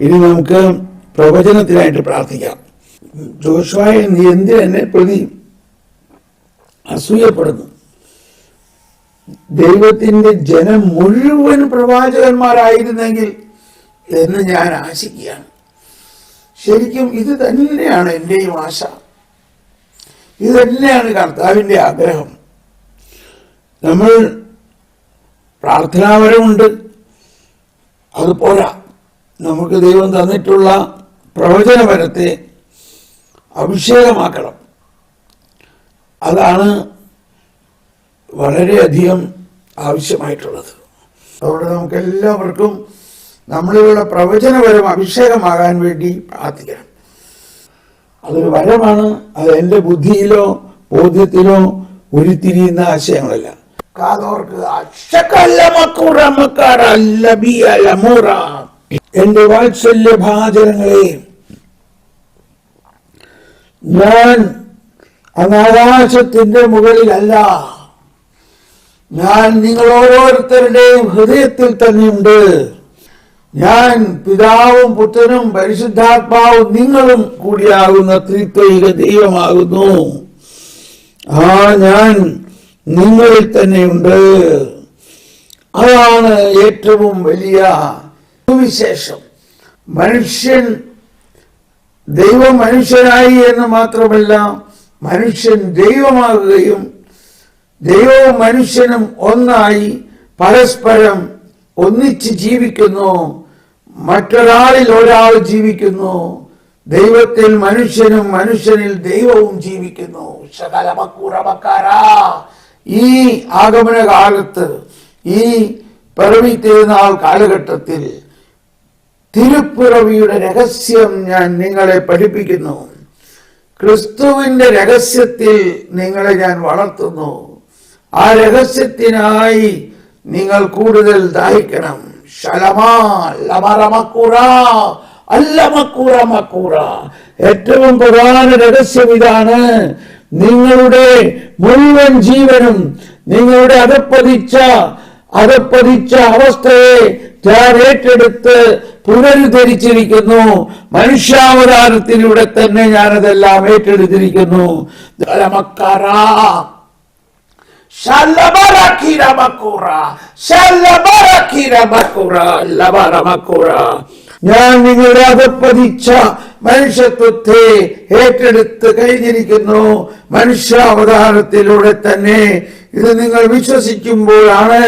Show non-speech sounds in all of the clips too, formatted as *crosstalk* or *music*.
ഇനി നമുക്ക് പ്രവചനത്തിനായിട്ട് പ്രാർത്ഥിക്കാം. ജോഷുവായ നീ എന്തിനെന്നെ പ്രതി അസൂയപ്പെടുന്നു? ദൈവത്തിന്റെ ജനം മുഴുവൻ പ്രവാചകന്മാരായിരുന്നെങ്കിൽ എന്ന് ഞാൻ ആശിക്കുകയാണ്. ശരിക്കും ഇത് തന്നെയാണ് എന്റെയും ആശ. ഇത് തന്നെയാണ് കർത്താവിന്റെ ആഗ്രഹം. നമ്മൾ പ്രാർത്ഥനാപരമുണ്ട്. അത് പോരാ. നമുക്ക് ദൈവം തന്നിട്ടുള്ള പ്രവചനപരത്തെ അഭിഷേകമാക്കണം. അതാണ് വളരെയധികം ആവശ്യമായിട്ടുള്ളത്. അതുകൊണ്ട് നമുക്ക് എല്ലാവർക്കും നമ്മളിലുള്ള പ്രവചനപരം അഭിഷേകമാകാൻ വേണ്ടി പ്രാർത്ഥിക്കണം. അതൊരു വരമാണ്. അത് എന്റെ ബുദ്ധിയിലോ ബോധ്യത്തിലോ ഉരുത്തിരിയുന്ന ആശയങ്ങളല്ല. കാതോർക്ക് എന്റെ വാത്സല്യ ഭാചരങ്ങളെ ഞാൻ അങ്ങ് ആകാശത്തിന്റെ മുകളിലല്ല. ഞാൻ നിങ്ങൾ ഓരോരുത്തരുടെയും ഹൃദയത്തിൽ തന്നെയുണ്ട്. ഞാൻ പിതാവും പുത്രനും പരിശുദ്ധാത്മാവും നിങ്ങളും കൂടിയാകുന്ന ത്രിത്വൈക ദൈവമാകുന്നു. ആ ഞാൻ നിങ്ങളിൽ തന്നെയുണ്ട്. അതാണ് ഏറ്റവും വലിയ സുവിശേഷം മനുഷ്യൻ ദൈവം മനുഷ്യനായി എന്ന് മാത്രമല്ല മനുഷ്യൻ ദൈവമാകുകയും ദൈവവും മനുഷ്യനും ഒന്നായി പരസ്പരം ഒന്നിച്ച് ജീവിക്കുന്നു. മറ്റൊരാളിൽ ഒരാൾ ജീവിക്കുന്നു. ദൈവത്തിൽ മനുഷ്യനും മനുഷ്യനിൽ ദൈവവും ജീവിക്കുന്നു. ഈ ആഗമന കാലത്ത് ഈ പിറവി കാലഘട്ടത്തിൽ തിരുപ്പിറവിയുടെ രഹസ്യം ഞാൻ നിങ്ങളെ പഠിപ്പിക്കുന്നു. ക്രിസ്തുവിന്റെ രഹസ്യത്തിൽ നിങ്ങളെ ഞാൻ വളർത്തുന്നു. ആ രഹസ്യത്തിനായി നിങ്ങൾ കൂടുതൽ ദാഹിക്കണം. ഏറ്റവും പ്രധാന രഹസ്യം ഇതാണ് നിങ്ങളുടെ മുഴുവൻ ജീവനും നിങ്ങളുടെ അകപ്പതിച്ച അകപ്പതിച്ച അവസ്ഥയെ ഞാൻ ഏറ്റെടുത്ത് പുനരുദ്ധരിച്ചിരിക്കുന്നു. മനുഷ്യാവതാരത്തിലൂടെ തന്നെ ഞാനതെല്ലാം ഏറ്റെടുത്തിരിക്കുന്നു. ഞാൻ നിങ്ങളുടെ അതപ്പതിച്ച മനുഷ്യത്വത്തെ ഏറ്റെടുത്ത് കഴിഞ്ഞിരിക്കുന്നു. മനുഷ്യാവതാരത്തിലൂടെ തന്നെ ഇത് നിങ്ങൾ വിശ്വസിക്കുമ്പോഴാണ്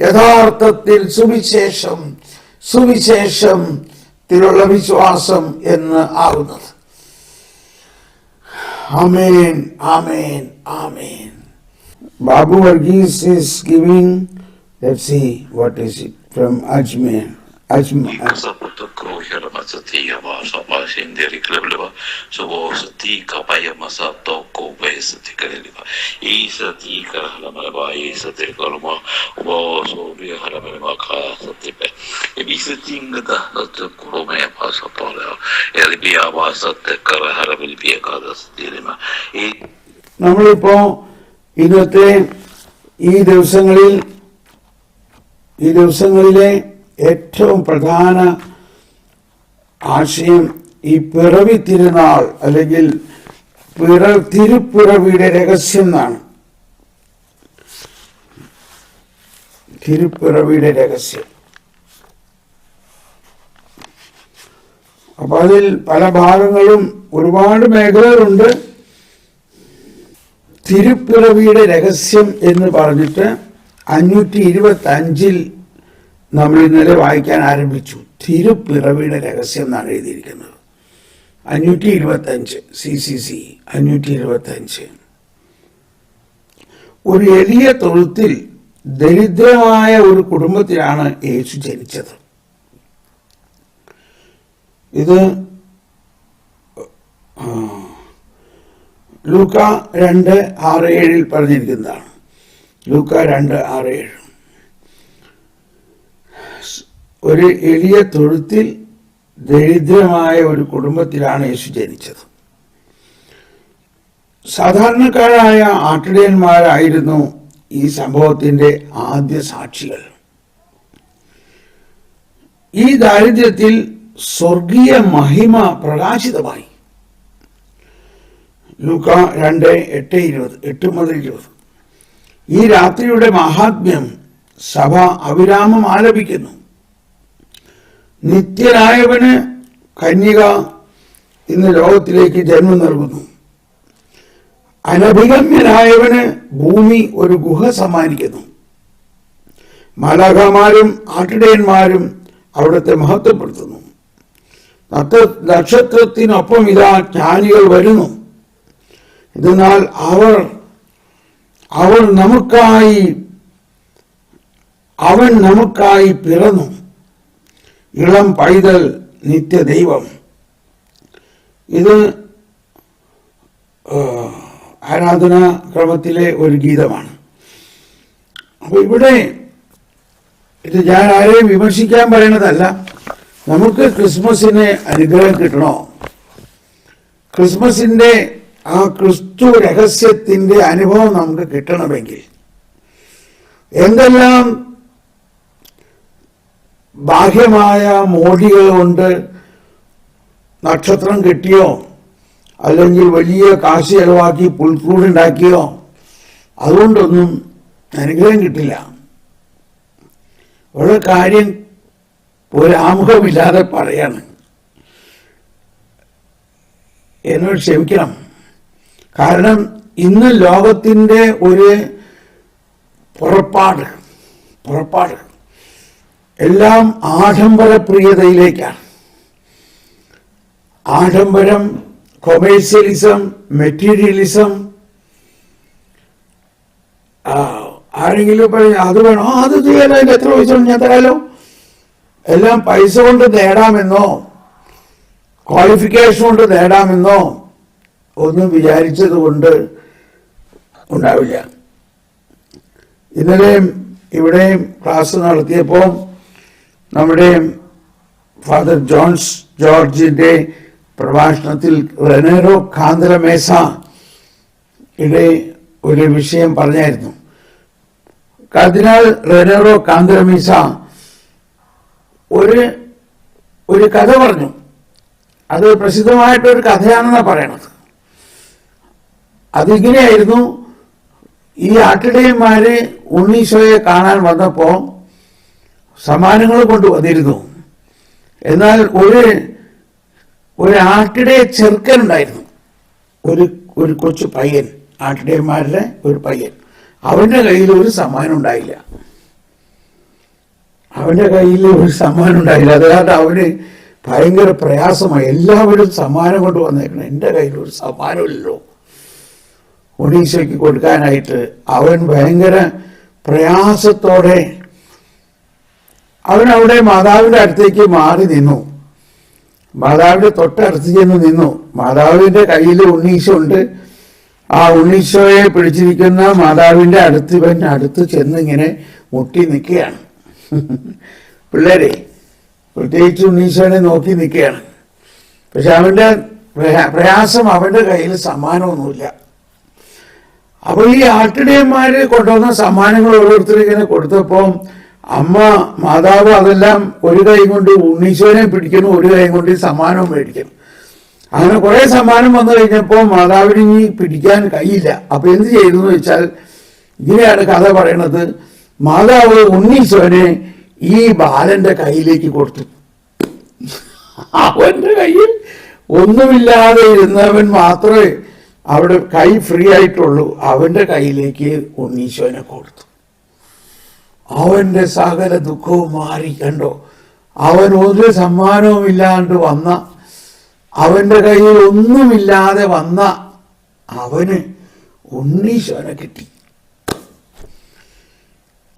യഥാർത്ഥത്തിൽ സുവിശേഷം സുവിശേഷത്തിലുള്ള വിശ്വാസം എന്ന് ആകുന്നത് ആമേൻ ആമേൻ ആമേൻ Babu Varghese is giving, let's see, what is it, from Ajmer. E നമ്മളിപ്പോ ഇന്നത്തെ ഈ ദിവസങ്ങളിൽ ഈ ദിവസങ്ങളിലെ ഏറ്റവും പ്രധാന ആശയം ഈ പിറവി തിരുനാൾ അല്ലെങ്കിൽ പിറ തിരുപ്പിറവിയുടെ രഹസ്യം എന്നാണ്. തിരുപ്പിറവിയുടെ രഹസ്യം. അപ്പൊ അതിൽ പല ഭാഗങ്ങളും ഒരുപാട് മേഖലകളുണ്ട്. തിരുപ്പിറവിയുടെ രഹസ്യം എന്ന് പറഞ്ഞിട്ട് അഞ്ഞൂറ്റി ഇരുപത്തി അഞ്ചിൽ നമ്മൾ ഇന്നലെ വായിക്കാൻ ആരംഭിച്ചു. തിരുപ്പിറവിയുടെ രഹസ്യം എന്നാണ് എഴുതിയിരിക്കുന്നത്. അഞ്ഞൂറ്റി ഇരുപത്തി അഞ്ച് സി സി സി അഞ്ഞൂറ്റി ഇരുപത്തി അഞ്ച് ഒരു എളിയ തൊഴുത്തിൽ ദരിദ്രമായ ഒരു കുടുംബത്തിലാണ് യേശു ജനിച്ചത്. ഇത് ലൂക്ക രണ്ട് ആറ് ഏഴിൽ പറഞ്ഞിരിക്കുന്നതാണ്. ലൂക്ക രണ്ട് ആറ് ഏഴ്. ഒരു എളിയ തൊഴുത്തിൽ ദരിദ്രമായ ഒരു കുടുംബത്തിലാണ് യേശു ജനിച്ചത്. സാധാരണക്കാരായ ആട്ടിടയന്മാരായിരുന്നു ഈ സംഭവത്തിന്റെ ആദ്യ സാക്ഷികൾ. ഈ ദാരിദ്ര്യത്തിൽ സ്വർഗീയ മഹിമ പ്രകാശിതമായി. ലൂക്ക രണ്ട് എട്ട് ഇരുപത് എട്ട് മുതൽ ഇരുപത്. ഈ രാത്രിയുടെ മഹാത്മ്യം സഭ അവിരാമം ആലപിക്കുന്നു. നിത്യനായവന് കന്യക ഇന്ന് ലോകത്തിലേക്ക് ജന്മം നൽകുന്നു. അനഭിഗമ്യനായവന് ഭൂമി ഒരു ഗുഹ സമ്മാനിക്കുന്നു. മാലാഖമാരും ആട്ടിടയന്മാരും അവിടുത്തെ മഹത്വപ്പെടുത്തുന്നു. നക്ഷ- നക്ഷത്രത്തിനൊപ്പം ഇതാ ജ്ഞാനികൾ വരുന്നു. എന്നാൽ അവർ അവൾ നമുക്കായി അവൻ നമുക്കായി പിറന്നു. ഇളം പൈതൽ നിത്യദൈവം. ഇത് ആരാധനാ ക്രമത്തിലെ ഒരു ഗീതമാണ്. അപ്പൊ ഇവിടെ ഇത് ഞാൻ ആരെയും വിമർശിക്കാൻ പറയണതല്ല. നമുക്ക് ക്രിസ്മസിന് അനുഗ്രഹം കിട്ടണോ? ക്രിസ്മസിന്റെ ആ ക്രിസ്തു രഹസ്യത്തിന്റെ അനുഭവം നമുക്ക് കിട്ടണമെങ്കിൽ എന്തെല്ലാം ബാഹ്യമായ മോടികൾ കൊണ്ട് നക്ഷത്രം കിട്ടിയോ അല്ലെങ്കിൽ വലിയ കാശ് ചെലവാക്കി പുൽക്കൂടുണ്ടാക്കിയോ അതുകൊണ്ടൊന്നും അനുഗ്രഹം കിട്ടില്ല. ഒരു കാര്യം ഒരാമുഖമില്ലാതെ പറയാണ്. എന്നോട് ക്ഷമിക്കണം. കാരണം ഇന്ന് ലോകത്തിന്റെ ഒരു പുറപ്പാട് പുറപ്പാട്. എല്ലാം ആഡംബരപ്രിയതയിലേക്കാണ് ആഡംബരം കൊമേഴ്സ്യലിസം മെറ്റീരിയലിസം ആരെങ്കിലും പറയും അത് വേണോ? അത് ചെയ്യാലോ അതിന്റെ എത്ര പൈസ ഞാൻ തരാലോ? എല്ലാം പൈസ കൊണ്ട് നേടാമെന്നോ? ക്വാളിഫിക്കേഷൻ കൊണ്ട് നേടാമെന്നോ? ഒന്നും വിചാരിച്ചത് കൊണ്ട് ഉണ്ടാവില്ല. ഇന്നലെയും ഇവിടെയും ക്ലാസ് നടത്തിയപ്പോൾ നമ്മുടെ ഫാദർ ജോൺസ് ജോർജിന്റെ പ്രഭാഷണത്തിൽ റെനേറോ കാന്തലമേസ യുടെ ഒരു വിഷയം പറഞ്ഞായിരുന്നു. കർദിനാൾ റെനേറോ കാന്തലമേസ ഒരു ഒരു കഥ പറഞ്ഞു. അത് പ്രസിദ്ധമായിട്ടൊരു കഥയാണെന്നാണ് പറയണത്. അതിങ്ങനെയായിരുന്നു ഈ ആട്ടിടയന്മാര് ഉണ്ണീശോയെ കാണാൻ വന്നപ്പോ സമ്മാനങ്ങൾ കൊണ്ടുവന്നിരുന്നു എന്നാൽ ഒരു ഒരു ചെറുക്കൻ ഉണ്ടായിരുന്നു ഒരു ഒരു കൊച്ചു പയ്യൻ ആട്ടിടയന്മാരുടെ ഒരു പയ്യൻ. അവന്റെ കയ്യിൽ ഒരു സമ്മാനം ഉണ്ടായില്ല. അവന്റെ കയ്യിൽ ഒരു സമ്മാനം ഉണ്ടായില്ല. അത് കാരണം അവന് ഭയങ്കര പ്രയാസമായി. എല്ലാവരും സമ്മാനം കൊണ്ട് വന്നേക്കണം. എന്റെ കയ്യിൽ ഒരു സമ്മാനമില്ലല്ലോ ഒഡീഷയ്ക്ക് കൊടുക്കാനായിട്ട് അവൻ ഭയങ്കര പ്രയാസത്തോടെ അവൻ അവിടെ മാതാവിന്റെ അടുത്തേക്ക് മാറി നിന്നു. മാതാവിന്റെ തൊട്ടടുത്ത് ചെന്ന് നിന്നു. മാതാവിന്റെ കയ്യിൽ ഉണ്ണീശോ ഉണ്ട് ആ ഉണ്ണീശോയെ പിടിച്ചിരിക്കുന്ന മാതാവിന്റെ അടുത്ത് ഇവൻ അടുത്ത് ചെന്ന് ഇങ്ങനെ മുട്ടി നിൽക്കുകയാണ്. പിള്ളേരെ പ്രത്യേകിച്ച് ഉണ്ണീശോനെ നോക്കി നിൽക്കുകയാണ്. പക്ഷെ അവന്റെ പ്രയാസം അവന്റെ കയ്യിൽ സമ്മാനമൊന്നുമില്ല. അപ്പൊ ഈ ആട്ടിടയന്മാര് കൊണ്ടുവന്ന സമ്മാനങ്ങൾ ഓരോരുത്തർ ഇങ്ങനെ കൊടുത്തപ്പോ അമ്മ മാതാവ് അതെല്ലാം ഒരു കൈ കൊണ്ട് ഉണ്ണീശ്വരനെ പിടിക്കണം ഒരു കൈ കൊണ്ട് സമ്മാനവും മേടിക്കണം അങ്ങനെ കുറെ സമ്മാനം വന്നു കഴിഞ്ഞപ്പോ മാതാവിന് ഇനി പിടിക്കാൻ കഴിയില്ല അപ്പൊ എന്ത് ചെയ്തു എന്ന് വെച്ചാൽ ഇങ്ങനെയാണ് കഥ പറയണത്. മാതാവ് ഉണ്ണീശ്വരനെ ഈ ബാലന്റെ കയ്യിലേക്ക് കൊടുത്തു. അവന്റെ കയ്യിൽ ഒന്നുമില്ലാതെ ഇരുന്നവൻ മാത്രമേ അവിടെ കൈ ഫ്രീ ആയിട്ടുള്ളൂ. അവന്റെ കയ്യിലേക്ക് ഉണ്ണീശോനെ കൊടുത്തു. അവന്റെ സകല ദുഃഖവും മാറി കണ്ടോ? അവൻ ഒരു സമ്മാനവും ഇല്ലാണ്ട് വന്ന അവന്റെ കയ്യിൽ ഒന്നുമില്ലാതെ വന്ന അവന് ഉണ്ണീശ്വര കിട്ടി.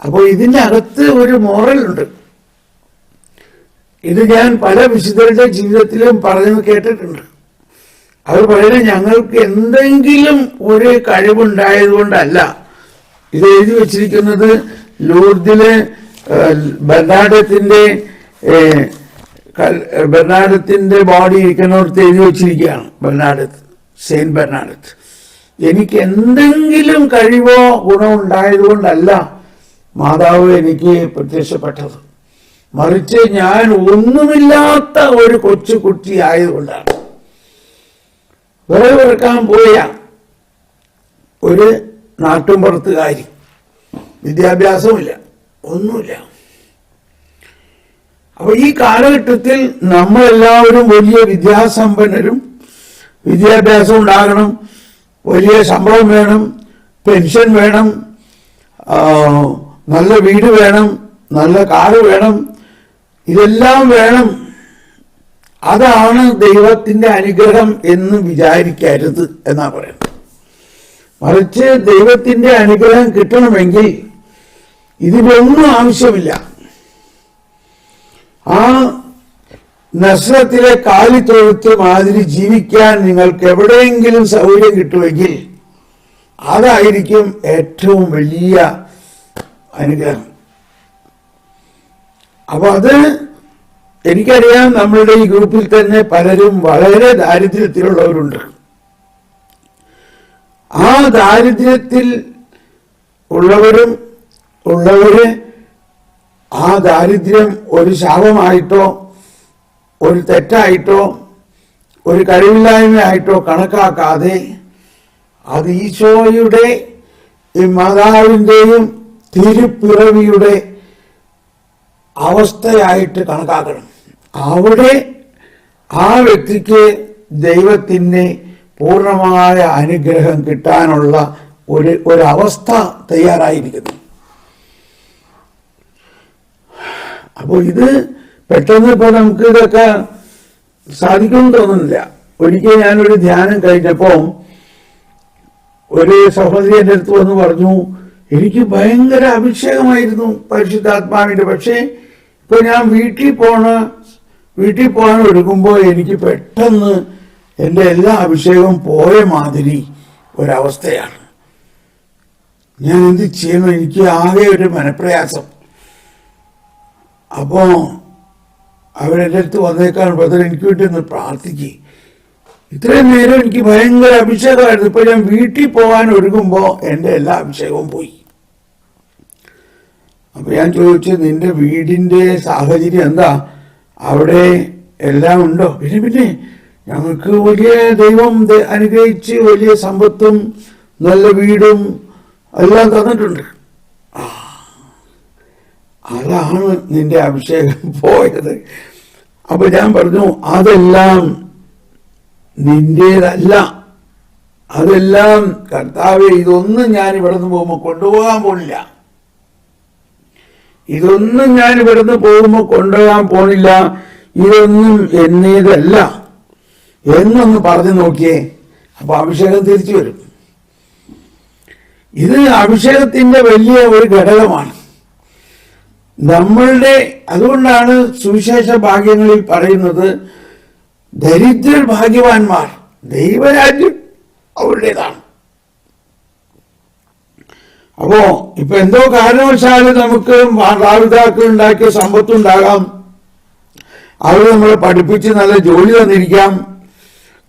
അപ്പോൾ ഇതിന്റെ അകത്ത് ഒരു മോറലുണ്ട് ഇത് ഞാൻ പല വിശുദ്ധരുടെ ജീവിതത്തിലും പറഞ്ഞു കേട്ടിട്ടുണ്ട്. അവർ പറയുന്നത് ഞങ്ങൾക്ക് എന്തെങ്കിലും ഒരു കഴിവുണ്ടായതുകൊണ്ടല്ല. ഇത് എഴുതി വച്ചിരിക്കുന്നത് ലൂർദിലെ ബെർണാഡത്തിന്റെ ബർണാഡത്തിന്റെ ബോഡി ഇരിക്കുന്നിടത്ത് എഴുതി വെച്ചിരിക്കുകയാണ് ബെർണാഡത്ത് സെയിന്റ് ബെർണാഡത്ത്. എനിക്ക് എന്തെങ്കിലും കഴിവോ ഗുണോ ഉണ്ടായതുകൊണ്ടല്ല മാതാവ് എനിക്ക് പ്രത്യക്ഷപ്പെട്ടത്. മറിച്ച് ഞാൻ ഒന്നുമില്ലാത്ത ഒരു കൊച്ചു കുട്ടി ആയതുകൊണ്ടാണ്. വിറവിറക്കാൻ പോയ ഒരു നാട്ടുമ്പുറത്തുകാരി വിദ്യാഭ്യാസമില്ല ഒന്നുമില്ല. അപ്പൊ ഈ കാലഘട്ടത്തിൽ നമ്മളെല്ലാവരും വലിയ വിദ്യാസമ്പന്നരും വിദ്യാഭ്യാസം ഉണ്ടാകണം വലിയ ശമ്പളം വേണം പെൻഷൻ വേണം നല്ല വീട് വേണം നല്ല കാറ് വേണം ഇതെല്ലാം വേണം. അതാണ് ദൈവത്തിന്റെ അനുഗ്രഹം എന്ന് വിചാരിക്കരുത് എന്നാ പറയുന്നത്. മറിച്ച് ദൈവത്തിന്റെ അനുഗ്രഹം കിട്ടണമെങ്കിൽ ഇതിലൊന്നും ആവശ്യമില്ല. ആ നസ്രത്തിലെ കാലിത്തൊഴുത്ത് മാതിരി ജീവിക്കാൻ നിങ്ങൾക്ക് എവിടെയെങ്കിലും സൗകര്യം കിട്ടുമെങ്കിൽ അതായിരിക്കും ഏറ്റവും വലിയ അനുഗ്രഹം. അപ്പൊ അത് എനിക്കറിയാം നമ്മളുടെ ഈ ഗ്രൂപ്പിൽ തന്നെ പലരും വളരെ ദാരിദ്ര്യത്തിലുള്ളവരുണ്ട്. ആ ദാരിദ്ര്യത്തിൽ ഉള്ളവരും ഉള്ളവര് ആ ദാരിദ്ര്യം ഒരു ശാപമായിട്ടോ ഒരു തെറ്റായിട്ടോ ഒരു കഴിവില്ലായ്മയായിട്ടോ കണക്കാക്കാതെ അത് ഈശോയുടെ ഈ മാതാവിന്റെയും തിരുപ്പിറവിയുടെ അവസ്ഥയായിട്ട് കണക്കാക്കണം. അവിടെ ആ വ്യക്തിക്ക് ദൈവത്തിന്റെ പൂർണമായ അനുഗ്രഹം കിട്ടാനുള്ള ഒരു ഒരവസ്ഥ തയ്യാറായിരിക്കുന്നു. അപ്പോൾ ഇത് പെട്ടെന്ന് ഇപ്പൊ നമുക്ക് ഇതൊക്കെ സാധിക്കുമെന്ന് തോന്നുന്നില്ല. ഒരിക്കൽ ഞാനൊരു ധ്യാനം കഴിഞ്ഞപ്പോൾ ഒരു സഹോദരി എന്റെ അടുത്ത് വന്ന് പറഞ്ഞു എനിക്ക് ഭയങ്കര അഭിഷേകമായിരുന്നു പരിശുദ്ധാത്മാവിന്റെ പക്ഷേ ഇപ്പൊ ഞാൻ വീട്ടിൽ പോണ വീട്ടിൽ പോകാൻ ഒരുങ്ങുമ്പോൾ എനിക്ക് പെട്ടെന്ന് എന്റെ എല്ലാ അഭിഷേകവും പോയ മാതിരി ഒരവസ്ഥയാണ്. ഞാൻ എന്ത് ചെയ്യണം? എനിക്ക് ആകെ ഒരു മനപ്രയാസം. അപ്പോ അവരെന്റെ അടുത്ത് വന്നേക്കാൻ ബ്രദർ എനിക്ക് വേണ്ടി ഒന്ന് പ്രാർത്ഥിക്കുക ഇത്രയും നേരം എനിക്ക് ഭയങ്കര അഭിഷേകമായിരുന്നു. ഇപ്പോൾ ഞാൻ വീട്ടിൽ പോകാൻ ഒരുങ്ങുമ്പോൾ എന്റെ എല്ലാ അഭിഷേകവും പോയി. അപ്പോൾ ഞാൻ ചോദിച്ചു നിന്റെ വീടിന്റെ സാഹചര്യം എന്താ? അവിടെ എല്ലാം ഉണ്ടോ? പിന്നെ പിന്നെ ഞങ്ങൾക്ക് വലിയ ദൈവം അനുഗ്രഹിച്ച് വലിയ സമ്പത്തും നല്ല വീടും എല്ലാം തന്നിട്ടുണ്ട്. അതാണ് നിന്റെ അഭിഷേകം പോയത്. അപ്പൊ ഞാൻ പറഞ്ഞു അതെല്ലാം നിന്റേതല്ല. അതെല്ലാം കർത്താവ് ഇതൊന്നും ഞാൻ ഇവിടുന്ന് പോകുമ്പോൾ കൊണ്ടുപോകാൻ പോണില്ല. ഇതൊന്നും ഞാൻ ഇവിടുന്ന് പോകുമ്പോൾ കൊണ്ടുപോകാൻ പോണില്ല. ഇതൊന്നും എന്നേതല്ല. എന്നൊന്ന് പറഞ്ഞു നോക്കിയേ അപ്പൊ അഭിഷേകം തിരിച്ചു വരും. ഇത് അഭിഷേകത്തിന്റെ വലിയ ഒരു ഘടകമാണ്. നമ്മളുടെ അതുകൊണ്ടാണ് സുവിശേഷ ഭാഗ്യങ്ങളിൽ പറയുന്നത് ദരിദ്രർ ഭാഗ്യവാന്മാർ ദൈവരാജ്യം അവരുടേതാണ്. അപ്പോ ഇപ്പൊ എന്തോ കാരണവശാൽ നമുക്ക് മാതാപിതാക്കൾ ഉണ്ടാക്കിയ സമ്പത്തുണ്ടാകാം. അവർ നമ്മളെ പഠിപ്പിച്ച് നല്ല ജോലി തന്നിരിക്കാം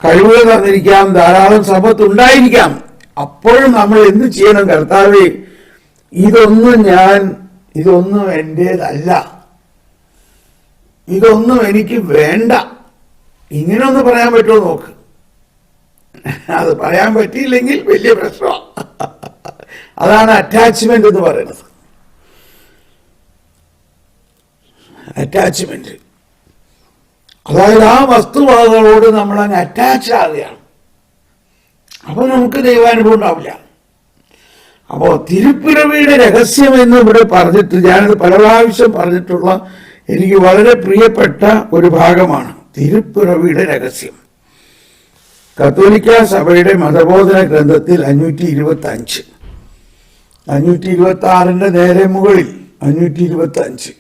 കഴിവുകൾ തന്നിരിക്കാം ധാരാളം സമ്പത്ത് ഉണ്ടായിരിക്കാം അപ്പോഴും നമ്മൾ എന്ത് ചെയ്യണം കർത്താവേ? ഇതൊന്നും ഞാൻ ഇതൊന്നും എന്റേതല്ല ഇതൊന്നും എനിക്ക് വേണ്ട. ഇങ്ങനെ ഒന്ന് പറയാൻ പറ്റുമോ നോക്ക്. അത് പറയാൻ പറ്റിയില്ലെങ്കിൽ വലിയ പ്രശ്നമാണ് അതാണ് അറ്റാച്ച്മെന്റ് എന്ന് പറയുന്നത്. അറ്റാച്ച്മെന്റ് അതായത് ആ വസ്തുവകകളോട് നമ്മൾ അങ്ങ് അറ്റാച്ച് ആകുകയാണ്. അപ്പൊ നമുക്ക് ദൈവാനുഭവം ഉണ്ടാവില്ല. അപ്പോ തിരുപ്പിറവിയുടെ രഹസ്യം എന്ന് ഇവിടെ പറഞ്ഞിട്ട് ഞാനത് പല പ്രാവശ്യം പറഞ്ഞിട്ടുള്ള എനിക്ക് വളരെ പ്രിയപ്പെട്ട ഒരു ഭാഗമാണ് തിരുപ്പിറവിയുടെ രഹസ്യം. കത്തോലിക്ക സഭയുടെ മതബോധന ഗ്രന്ഥത്തിൽ അഞ്ഞൂറ്റി ഇരുപത്തി അഞ്ച് അഞ്ഞൂറ്റി ഇരുപത്തി ആറിന്റെ നേരെ മുകളിൽ അഞ്ഞൂറ്റി ഇരുപത്തി അഞ്ച്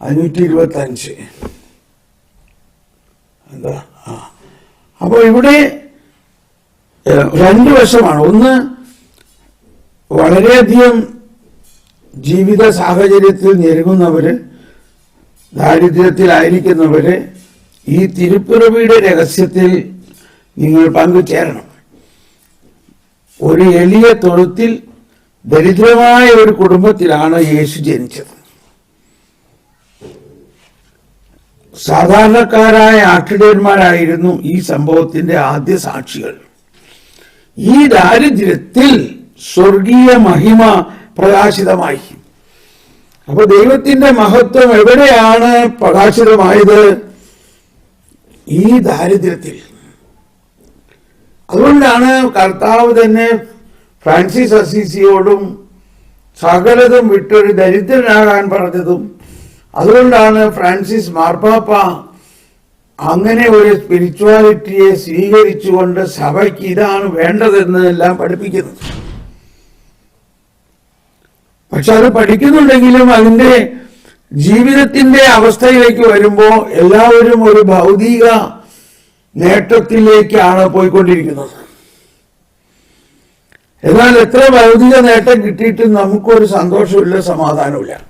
അഞ്ഞൂറ്റി ഇരുപത്തി അഞ്ച് എന്താ? ആ. അപ്പോൾ ഇവിടെ രണ്ട് വശമാണ്. ഒന്ന് വളരെയധികം ജീവിത സാഹചര്യത്തിൽ ഞെരുങ്ങുന്നവര് ദാരിദ്ര്യത്തിലായിരിക്കുന്നവര് ഈ തിരുപ്പിറവിയുടെ രഹസ്യത്തിൽ നിങ്ങൾ പങ്കുചേരണം. ഒരു എളിയ തൊഴുത്തിൽ ദരിദ്രമായ ഒരു കുടുംബത്തിലാണ് യേശു ജനിച്ചത്. സാധാരണക്കാരായ ആട്ടിടയന്മാരായിരുന്നു ഈ സംഭവത്തിന്റെ ആദ്യ സാക്ഷികൾ. ഈ ദാരിദ്ര്യത്തിൽ സ്വർഗീയ മഹിമ പ്രകാശിതമായി. അപ്പൊ ദൈവത്തിന്റെ മഹത്വം എവിടെയാണ് പ്രകാശിതമായത്? ഈ ദാരിദ്ര്യത്തിൽ. അതുകൊണ്ടാണ് കർത്താവ് തന്നെ ഫ്രാൻസിസ് അസീസിയോടും സകലതും വിട്ടൊരു ദരിദ്രനാകാൻ പറഞ്ഞതും അതുകൊണ്ടാണ് ഫ്രാൻസിസ് മാർപ്പാപ്പ അങ്ങനെ ഒരു സ്പിരിച്വാലിറ്റിയെ സ്വീകരിച്ചുകൊണ്ട് സഭയ്ക്ക് ഇതാണ് വേണ്ടതെന്ന് എല്ലാം പഠിപ്പിക്കുന്നത്. പക്ഷെ അത് പഠിക്കുന്നുണ്ടെങ്കിലും അതിന്റെ ജീവിതത്തിന്റെ അവസ്ഥയിലേക്ക് വരുമ്പോൾ എല്ലാവരും ഒരു ഭൗതിക നേട്ടത്തിലേക്കാണ് പോയിക്കൊണ്ടിരിക്കുന്നത്. എന്നാൽ എത്ര ഭൗതിക നേട്ടം കിട്ടിയിട്ടും നമുക്കൊരു സന്തോഷമില്ല സമാധാനമില്ല.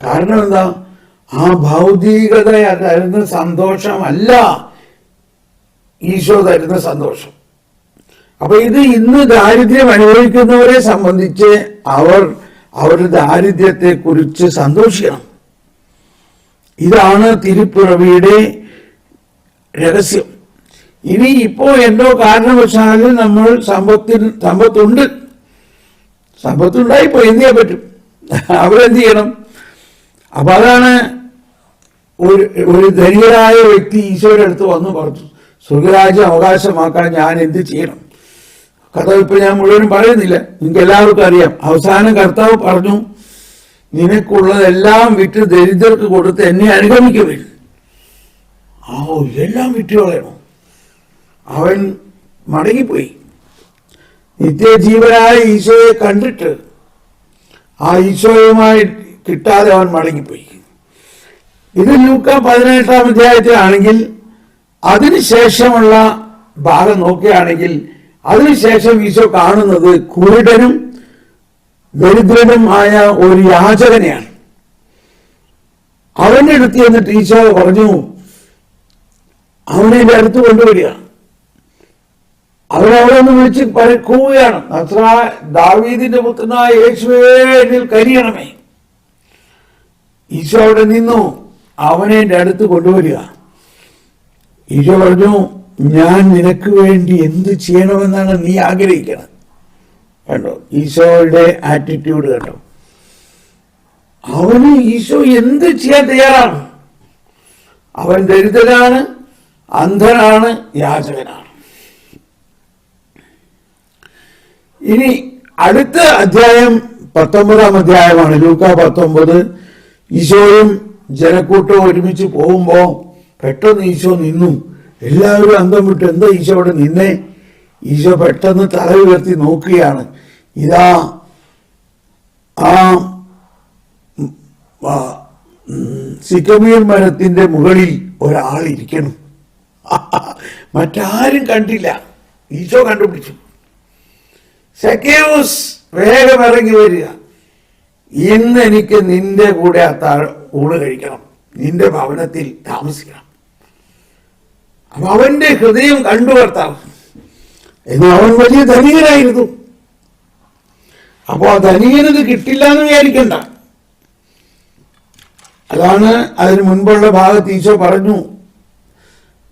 കാരണം എന്താ? ആ ഭൗതികത തരുന്ന സന്തോഷമല്ല ഈശോ തരുന്ന സന്തോഷം. അപ്പൊ ഇത് ഇന്ന് ദാരിദ്ര്യം അനുഭവിക്കുന്നവരെ സംബന്ധിച്ച് അവർ അവരുടെ ദാരിദ്ര്യത്തെ കുറിച്ച് സന്തോഷിക്കണം. ഇതാണ് തിരുപ്പിറവിയുടെ രഹസ്യം. ഇനി ഇപ്പോ എന്തോ കാരണവശാലും നമ്മൾ സമ്പത്തിൽ സമ്പത്തുണ്ട്. സമ്പത്തുണ്ടായിപ്പോ എന്ത് ചെയ്യാൻ പറ്റും. അവരെന്ത് ചെയ്യണം? അപ്പൊ അതാണ് ഒരു ഒരു ധനികരായ വ്യക്തി ഈശോയുടെ അടുത്ത് വന്നു പറഞ്ഞു സ്വർഗരാജ്യം അവകാശമാക്കാൻ ഞാൻ എന്ത് ചെയ്യണം? കഥ ഇപ്പൊ ഞാൻ മുഴുവനും പറയുന്നില്ല. നിങ്ങൾക്ക് എല്ലാവർക്കും അറിയാം. അവസാനം കർത്താവ് പറഞ്ഞു നിനക്കുള്ളതെല്ലാം വിറ്റ് ദരിദ്രർക്ക് കൊടുത്ത് എന്നെ അനുഗമിക്കുവിൻ ആ ഇതെല്ലാം വിറ്റ് കളയണോ? അവൻ മടങ്ങിപ്പോയി. നിത്യജീവനായ ഈശോയെ കണ്ടിട്ട് ആ ഈശോയുമായി കിട്ടാതെ അവൻ മടങ്ങിപ്പോയി. ഇത് ലൂക്ക പതിനെട്ടാം അധ്യായത്തിലാണെങ്കിൽ അതിനുശേഷമുള്ള ഭാഗം നോക്കുകയാണെങ്കിൽ അതിനുശേഷം ഈശോ കാണുന്നത് കുരുടനും ദരിദ്രനുമായ ഒരു യാചകനെയാണ്. അവന്റെ അടുത്ത് ചെന്നിട്ട് ഈശോ പറഞ്ഞു അവനെ എന്റെ അടുത്ത് കൊണ്ടുവരിക. അവനവിടെ ഒന്ന് വിളിച്ച് പരക്കുകയാണ്. നസ്രാ ദാവീദിന്റെ പുത്രനായ യേശുവേ കരിയണമേ ഈശോ അവിടെ നിന്നു അവനെ എന്റെ അടുത്ത് കൊണ്ടുവരിക. ഈശോ പറഞ്ഞു ഞാൻ നിനക്ക് വേണ്ടി എന്ത് ചെയ്യണമെന്നാണ് നീ ആഗ്രഹിക്കുന്നത് കണ്ടോ? ഈശോയുടെ ആറ്റിറ്റ്യൂഡ് കണ്ടോ? അവന് ഈശോ എന്ത് ചെയ്യാൻ തയ്യാറാണ്? അവൻ ദരിദ്രനാണ് അന്ധനാണ് യാചകനാണ്. ഇനി അടുത്ത അധ്യായം പത്തൊമ്പതാം അധ്യായമാണ്. ലൂക്ക പത്തൊമ്പത്. ഈശോയും ജനക്കൂട്ടവും ഒരുമിച്ച് പോകുമ്പോ പെട്ടെന്ന് ഈശോ നിന്നു. എല്ലാവരും അന്തം വിട്ട് എന്താ ഈശോ അവിടെ നിന്നെ? ഈശോ പെട്ടെന്ന് തല ഉയർത്തി നോക്കുകയാണ്. ഇതാ ആ സിക്കമിയൻ മരത്തിന്റെ മുകളിൽ ഒരാൾ ഇരിക്കണം. *laughs* മറ്റാരും കണ്ടില്ല. ഈശോ കണ്ടുപിടിച്ചു. സെക്യൂസ് വേഗം ഇറങ്ങി വരിക. ഇന്ന് എനിക്ക് നിന്റെ കൂടെ ആ താഴെ ഊണ് കഴിക്കണം. നിന്റെ ഭവനത്തിൽ താമസിക്കണം. അപ്പൊ അവന്റെ ഹൃദയം കണ്ടു കർത്താവ് എന്ന് അവൻ വലിയ ധനികനായിരുന്നു അപ്പോ ആ ധനികനത് കിട്ടില്ല എന്ന് വിചാരിക്കണ്ട. അതാണ് അതിന് മുൻപുള്ള ഭാഗത്ത് ഈശോ പറഞ്ഞു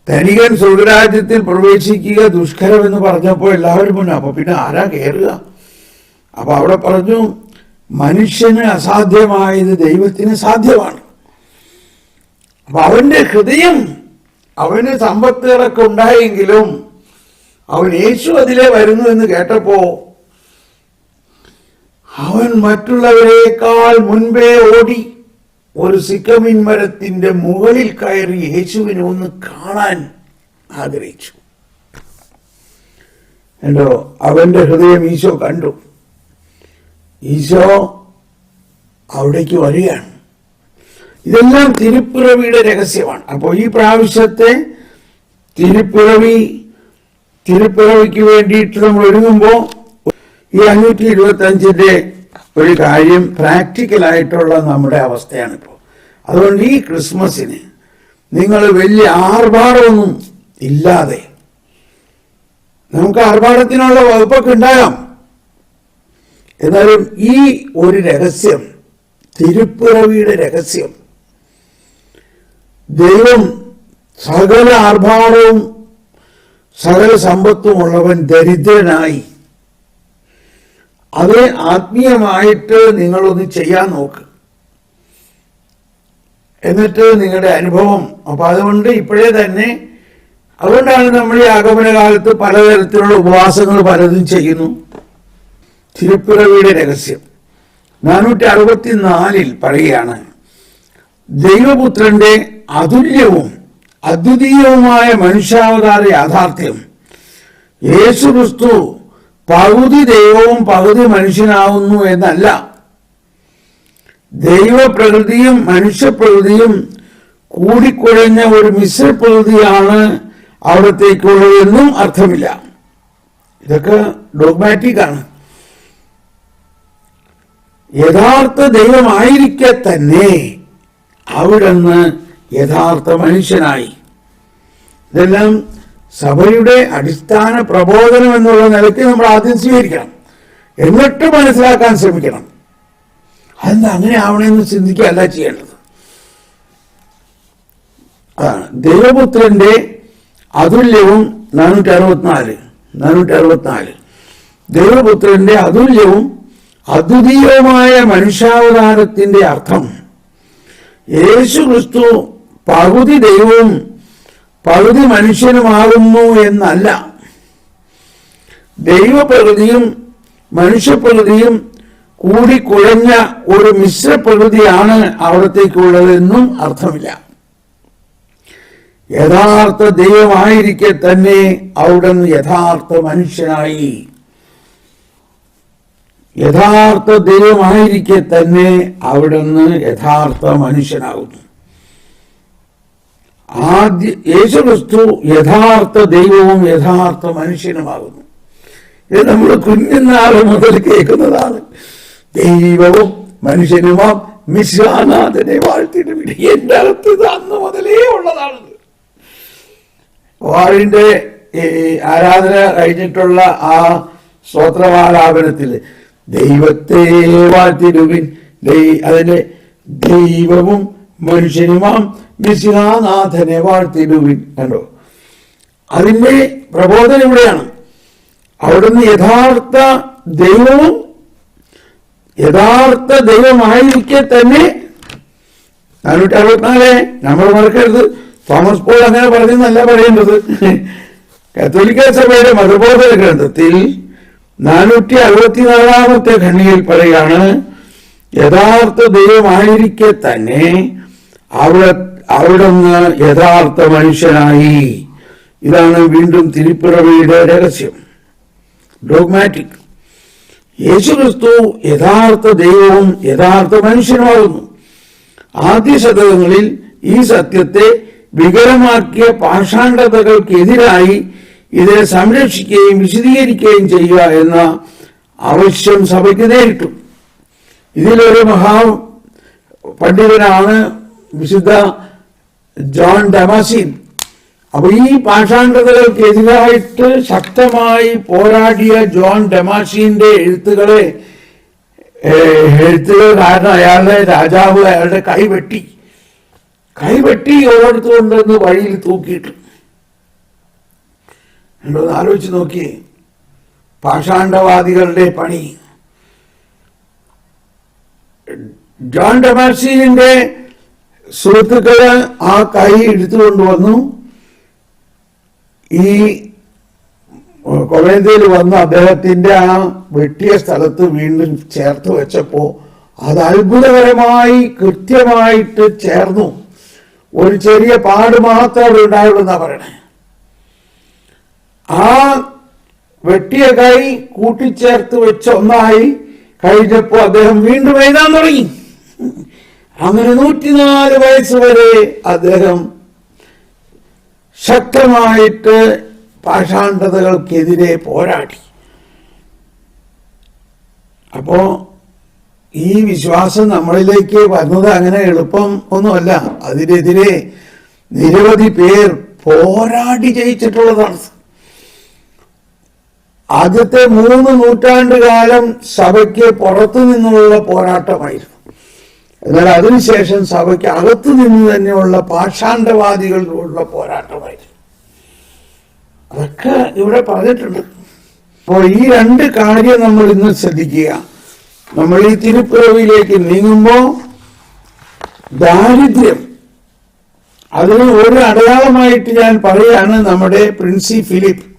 ധനികൻ സ്വർഗരാജ്യത്തിൽ പ്രവേശിക്കുക ദുഷ്കരമെന്ന് പറഞ്ഞപ്പോൾ എല്ലാവരും പറഞ്ഞു അപ്പൊ പിന്നെ ആരാ കയറുക അപ്പൊ അവിടെ പറഞ്ഞു മനുഷ്യന് അസാധ്യമായത് ദൈവത്തിന് സാധ്യമാണ്. അപ്പൊ അവന്റെ ഹൃദയം അവന് സമ്പത്തുകളൊക്കെ ഉണ്ടായെങ്കിലും അവൻ യേശു അതിലെ വരുന്നു എന്ന് കേട്ടപ്പോ അവൻ മറ്റുള്ളവരെക്കാൾ മുൻപേ ഓടി ഒരു സിക്കമിൻ മരത്തിന്റെ മുകളിൽ കയറി യേശുവിനെ ഒന്ന് കാണാൻ ആഗ്രഹിച്ചു. എന്തോ അവന്റെ ഹൃദയം ഈശോ കണ്ടു. ഈശോ അവിടേക്ക് വരികയാണ്. ഇതെല്ലാം തിരുപ്പിറവിയുടെ രഹസ്യമാണ്. അപ്പോൾ ഈ പ്രാവശ്യത്തെ തിരുപ്പിറവി തിരുപ്പിറവിക്ക് വേണ്ടിയിട്ട് നമ്മൾ ഒരുങ്ങുമ്പോൾ ഈ അഞ്ഞൂറ്റി ഇരുപത്തി അഞ്ചിന്റെ ഒരു കാര്യം പ്രാക്ടിക്കൽ ആയിട്ടുള്ള നമ്മുടെ അവസ്ഥയാണ് ഇപ്പോൾ അതുകൊണ്ട് ഈ ക്രിസ്മസിന് നിങ്ങൾ വലിയ ആർഭാടമൊന്നും ഇല്ലാതെ നമുക്ക് ആർഭാടത്തിനുള്ള വകുപ്പൊക്കെ ഉണ്ടാകാം. എന്നാലും ഈ ഒരു രഹസ്യം തിരുപ്പിറവിയുടെ രഹസ്യം ദൈവം സകല ആർഭാടവും സകല സമ്പത്തുമുള്ളവൻ ദരിദ്രനായി. അത് ആത്മീയമായിട്ട് നിങ്ങളൊന്ന് ചെയ്യാൻ നോക്ക്. എന്നിട്ട് നിങ്ങളുടെ അനുഭവം. അപ്പൊ അതുകൊണ്ട് ഇപ്പോഴേ തന്നെ അതുകൊണ്ടാണ് നമ്മൾ ഈ ആഗമന കാലത്ത് പലതരത്തിലുള്ള ഉപവാസങ്ങൾ പലതും ചെയ്യുന്നു. തിരുപ്പിറവിയുടെ രഹസ്യം. നാനൂറ്റി അറുപത്തിനാലിൽ പറയുകയാണ് ദൈവപുത്രന്റെ അതുല്യവും അദ്വിതീയവുമായ മനുഷ്യാവതാര യാഥാർത്ഥ്യം. യേശു ക്രിസ്തു പകുതി ദൈവവും പകുതി മനുഷ്യനാവുന്നു എന്നല്ല. ദൈവപ്രകൃതിയും മനുഷ്യപ്രകൃതിയും കൂടിക്കുഴഞ്ഞ ഒരു മിശ്രപ്രകൃതിയാണ് അവിടത്തേക്കുള്ളതെന്നും അർത്ഥമില്ല. ഇതൊക്കെ ഡോഗ്മാറ്റിക് ആണ്. യഥാർത്ഥ ദൈവമായിരിക്കെ തന്നെ അവിടുന്ന് യഥാർത്ഥ മനുഷ്യനായി. ഇതെല്ലാം സഭയുടെ അടിസ്ഥാന പ്രബോധനം എന്നുള്ള നിലയ്ക്ക് നമ്മൾ ആദ്യം സ്വീകരിക്കണം. എന്നിട്ട് മനസ്സിലാക്കാൻ ശ്രമിക്കണം. അതെന്താ അങ്ങനെ ആവണമെന്ന് ചിന്തിക്കുകയല്ല ചെയ്യേണ്ടത്. ദൈവപുത്രന്റെ അതുല്യവും നാനൂറ്റി അറുപത്തിനാല് നാനൂറ്റി അറുപത്തിനാല് ദൈവപുത്രന്റെ അതുല്യവും അദ്വിതീയവുമായ മനുഷ്യാവതാരത്തിന്റെ അർത്ഥം യേശു ക്രിസ്തു പകുതി ദൈവവും പകുതി മനുഷ്യനുമാകുന്നു എന്നല്ല. ദൈവപ്രകൃതിയും മനുഷ്യപ്രകൃതിയും കൂടിക്കുഴഞ്ഞ ഒരു മിശ്രപ്രകൃതിയാണ് അവിടത്തേക്കുള്ളതെന്നും അർത്ഥമില്ല. യഥാർത്ഥ ദൈവമായിരിക്കെ തന്നെ അവിടുന്ന് യഥാർത്ഥ മനുഷ്യനായി യഥാർത്ഥ ദൈവമായിരിക്കെ തന്നെ അവിടുന്ന് യഥാർത്ഥ മനുഷ്യനാകുന്നു. ആദ്യ യേശുക്രിസ്തു യഥാർത്ഥ ദൈവവും യഥാർത്ഥ മനുഷ്യനുമാകുന്നു. ഇത് നമ്മൾ കുഞ്ഞുനാൾ മുതൽ കേൾക്കുന്നതാണ്. ദൈവവും മനുഷ്യനുമാം മിശ്രാനാഥനെ വാഴ്ത്തിയിട്ട് എന്റെ അകത്ത് ഇത് അന്ന് മുതലേ ഉള്ളതാണത് വാഴിന്റെ ആരാധന കഴിഞ്ഞിട്ടുള്ള ആ സ്തോത്രമാലാപനത്തിൽ ദൈവത്തെ വാഴ്ത്തിടുവിൻ. ദൈ- അതിന്റെ ദൈവവും മനുഷ്യനുമാം മിശിഹാനാഥനെ വാഴ്ത്തിടുവിൻ. കണ്ടോ? അതിന്റെ പ്രബോധനം ഇവിടെയാണ്. അവിടുന്ന് യഥാർത്ഥ ദൈവവും യഥാർത്ഥ ദൈവമായിരിക്കെ തന്നെ നാനൂറ്റി അറുപത്തിനാല് നമ്മൾ മറക്കരുത്. തോമസ് പോൾ അങ്ങനെ പറഞ്ഞെന്നല്ല പറയേണ്ടത്. കത്തോലിക്ക സഭയുടെ മതബോധന ഗ്രന്ഥത്തിൽ നാനൂറ്റി അറുപത്തിനാലാമത്തെ ഖണ്ണിയിൽ പറയാണ് യഥാർത്ഥ ദൈവമായിരിക്കെ തന്നെ അവിടെ അവിടുന്ന് യഥാർത്ഥ മനുഷ്യനായി. ഇതാണ് വീണ്ടും തിരുപ്പിറവിയുടെ രഹസ്യം. ഡോഗ്മാറ്റിക് യേശുക്രിസ്തു യഥാർത്ഥ ദൈവവും യഥാർത്ഥ മനുഷ്യനുമാകുന്നു. ആദ്യ ശതകങ്ങളിൽ ഈ സത്യത്തെ വികലമാക്കിയ പാഷാണ്ഡതകൾക്കെതിരായി ഇതിനെ സംരക്ഷിക്കുകയും വിശദീകരിക്കുകയും ചെയ്യുക എന്ന ആവശ്യം സഭയ്ക്ക് നേരിട്ടു. ഇതിലൊരു മഹാ പണ്ഡിതനാണ് വിശുദ്ധ ജോൺ ഡമാസിൻ. അപ്പൊ ഈ പാഷാണ്ഡതകൾക്കെതിരായിട്ട് ശക്തമായി പോരാടിയ ജോൺ ഡെമാഷീന്റെ എഴുത്തുകളെ എഴുത്തുകൾ കാരണം അയാളുടെ രാജാവ് അയാളുടെ കൈവെട്ടി. കൈവെട്ടി ഓരോരുത്തർ വഴിയിൽ തൂക്കിയിട്ടു. എന്നൊന്ന് ആലോചിച്ച് നോക്കിയേ പാഷാണ്ഡവാദികളുടെ പണി. ജോൺ ഡമാസീനിന്റെ സുഹൃത്തുക്കൾ ആ കൈ എടുത്തുകൊണ്ട് വന്നു. ഈ കൊളേന്ത്യയിൽ വന്ന് അദ്ദേഹത്തിന്റെ ആ വെട്ടിയ സ്ഥലത്ത് വീണ്ടും ചേർത്ത് വെച്ചപ്പോ അത് അത്ഭുതകരമായി കൃത്യമായിട്ട് ചേർന്നു. ഒരു ചെറിയ പാട് മാത്രമേ അവിടെ ഉണ്ടായുള്ളൂ എന്നാ പറയണേ. ആ വെട്ടിയ കൈ കൂട്ടിച്ചേർത്ത് വെച്ച ഒന്നായി കഴിഞ്ഞപ്പോ അദ്ദേഹം വീണ്ടും എഴുതാൻ തുടങ്ങി. അങ്ങനെ നൂറ്റിനാല് വയസ്സ് വരെ അദ്ദേഹം ശക്തമായിട്ട് പാഷാണ്ഡതകൾക്കെതിരെ പോരാടി. അപ്പോ ഈ വിശ്വാസം നമ്മളിലേക്ക് വരുന്നത് അങ്ങനെ എളുപ്പം ഒന്നുമല്ല. അതിനെതിരെ നിരവധി പേർ പോരാടി ജയിച്ചിട്ടുള്ളതാണ്. ആദ്യത്തെ മൂന്ന് നൂറ്റാണ്ട് കാലം സഭയ്ക്ക് പുറത്തു നിന്നുള്ള പോരാട്ടമായിരുന്നു. എന്നാൽ അതിനുശേഷം സഭയ്ക്ക് അകത്തു നിന്ന് തന്നെയുള്ള പാഷാണ്ടവാദികളിലുള്ള പോരാട്ടമായിരുന്നു. അതൊക്കെ ഇവിടെ പറഞ്ഞിട്ടുണ്ട്. അപ്പോൾ ഈ രണ്ട് കാര്യം നമ്മൾ ഇന്ന് ശ്രദ്ധിക്കുക. നമ്മൾ ഈ തിരുപ്പിറവിയിലേക്ക് നീങ്ങുമ്പോൾ ദാരിദ്ര്യം. അതിന് ഒരു അടയാളമായിട്ട് ഞാൻ പറയാണ് നമ്മുടെ പ്രിൻസി ഫിലിപ്പ്.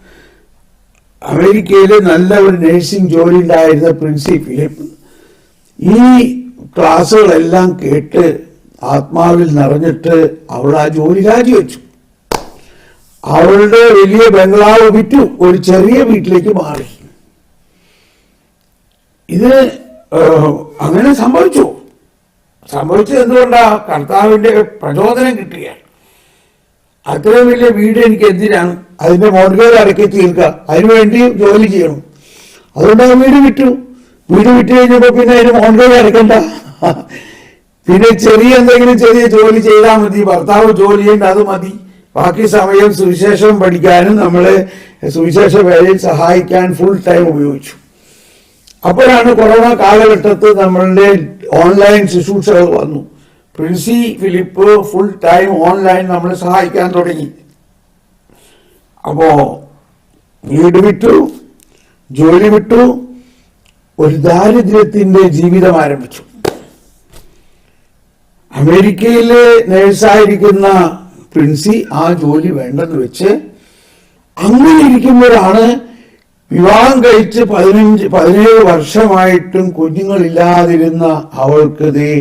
അമേരിക്കയിലെ നല്ല ഒരു നഴ്സിംഗ് ജോലി ഉണ്ടായിരുന്ന പ്രിൻസി ഫിലിപ്പ് ഈ ക്ലാസ്സുകളെല്ലാം കേട്ട് ആത്മാവിൽ നിറഞ്ഞിട്ട് അവൾ ആ ജോലി രാജിവെച്ചു. അവളുടെ വലിയ ബംഗ്ലാവ് വിറ്റു. ഒരു ചെറിയ വീട്ടിലേക്ക് മാറി. ഇത് അങ്ങനെ സംഭവിച്ചു. സംഭവിച്ചത് എന്തുകൊണ്ടാ? കർത്താവിന്റെ പ്രചോദനം കിട്ടുകയാണ്. അത്രയും വലിയ വീട് എനിക്ക് എന്തിനാണ്? അതിന്റെ മോഡലുകൾ അടക്കി തീർക്കുക അതിനുവേണ്ടി ജോലി ചെയ്യണം. അതുകൊണ്ട് ആ വീട് വിട്ടു വീട് വിറ്റ് കഴിഞ്ഞപ്പോ പിന്നെ അതിന് മോഡലുകൾ അടക്കണ്ട. പിന്നെ ചെറിയ എന്തെങ്കിലും ചെറിയ ജോലി ചെയ്താൽ മതി. ഭർത്താവ് ജോലി ചെയ്യേണ്ട അത് മതി. ബാക്കി സമയം സുവിശേഷം പഠിക്കാനും നമ്മളെ സുവിശേഷ വേലയിൽ സഹായിക്കാൻ ഫുൾ ടൈം ഉപയോഗിച്ചു. അപ്പോഴാണ് കൊറോണ കാലഘട്ടത്ത് നമ്മളുടെ ഓൺലൈൻ ശുശ്രൂഷകൾ വന്നു. Princy Philip full time online നമ്മളെ സഹായിക്കാൻ തുടങ്ങി. അപ്പോ വീട് വിട്ടു ജോലി വിട്ടു ഒരു ദാരിദ്ര്യത്തിന്റെ ജീവിതം ആരംഭിച്ചു. അമേരിക്കയിലെ നേഴ്സായിരിക്കുന്ന പ്രിൻസി ആ ജോലി വേണ്ടെന്ന് വെച്ച് അങ്ങനെ ഇരിക്കുമ്പോഴാണ് വിവാഹം കഴിച്ച് പതിനഞ്ച് പതിനേഴ് വർഷമായിട്ടും കുഞ്ഞുങ്ങളില്ലാതിരുന്ന അവൾക്ക് ദേ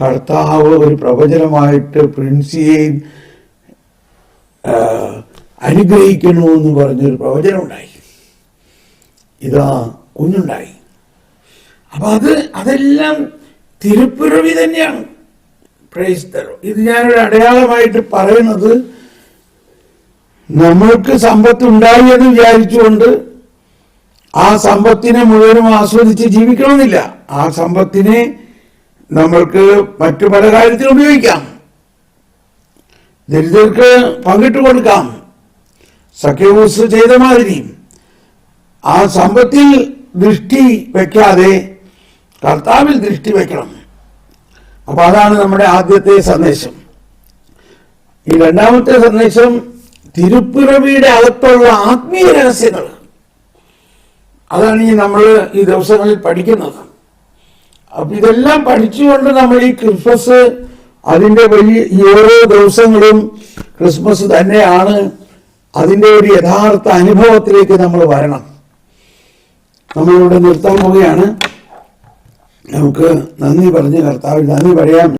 കർത്താവ് ഒരു പ്രവചനമായിട്ട് പ്രിൻസിയെ അനുഗ്രഹിക്കുന്നു അനുഗ്രഹിക്കണമെന്ന് പറഞ്ഞൊരു പ്രവചനം ഉണ്ടായി ഇതാ കുഞ്ഞുണ്ടായി. അപ്പൊ അത് അതെല്ലാം തിരുപ്പിറവി തന്നെയാണ്. Lord. ഇത് ഞാനൊരു അടയാളമായിട്ട് പറയുന്നത് നമ്മൾക്ക് സമ്പത്ത് ഉണ്ടായി എന്ന് വിചാരിച്ചുകൊണ്ട് ആ സമ്പത്തിനെ മുഴുവനും ആസ്വദിച്ച് ജീവിക്കണമെന്നില്ല. ആ സമ്പത്തിനെ നമ്മൾക്ക് മറ്റു പല കാര്യത്തിനും ഉപയോഗിക്കാം. ദരിദ്രർക്ക് പങ്കിട്ട് കൊടുക്കാം. സഖ്യബൂസ് ചെയ്ത മാതിരി. ആ സമ്പത്തിൽ ദൃഷ്ടി വെക്കാതെ കർത്താവിൽ ദൃഷ്ടി വെക്കണം. അപ്പൊ അതാണ് നമ്മുടെ ആദ്യത്തെ സന്ദേശം. ഈ രണ്ടാമത്തെ സന്ദേശം തിരുപ്പിറവിയുടെ അകത്തുള്ള ആത്മീയ രഹസ്യങ്ങൾ. അതാണ് ഈ നമ്മൾ ഈ ദിവസങ്ങളിൽ പഠിക്കുന്നത്. അപ്പൊ ഇതെല്ലാം പഠിച്ചുകൊണ്ട് നമ്മൾ ഈ ക്രിസ്മസ് അതിന്റെ വലിയ ഓരോ ദിവസങ്ങളും ക്രിസ്മസ് തന്നെയാണ് അതിന്റെ ഒരു യഥാർത്ഥ അനുഭവത്തിലേക്ക് നമ്മൾ വരണം. നമ്മളിവിടെ നിർത്താൻ പോവുകയാണ്. നമുക്ക് നന്ദി പറഞ്ഞ് കർത്താവിൽ നന്ദി പറയാം.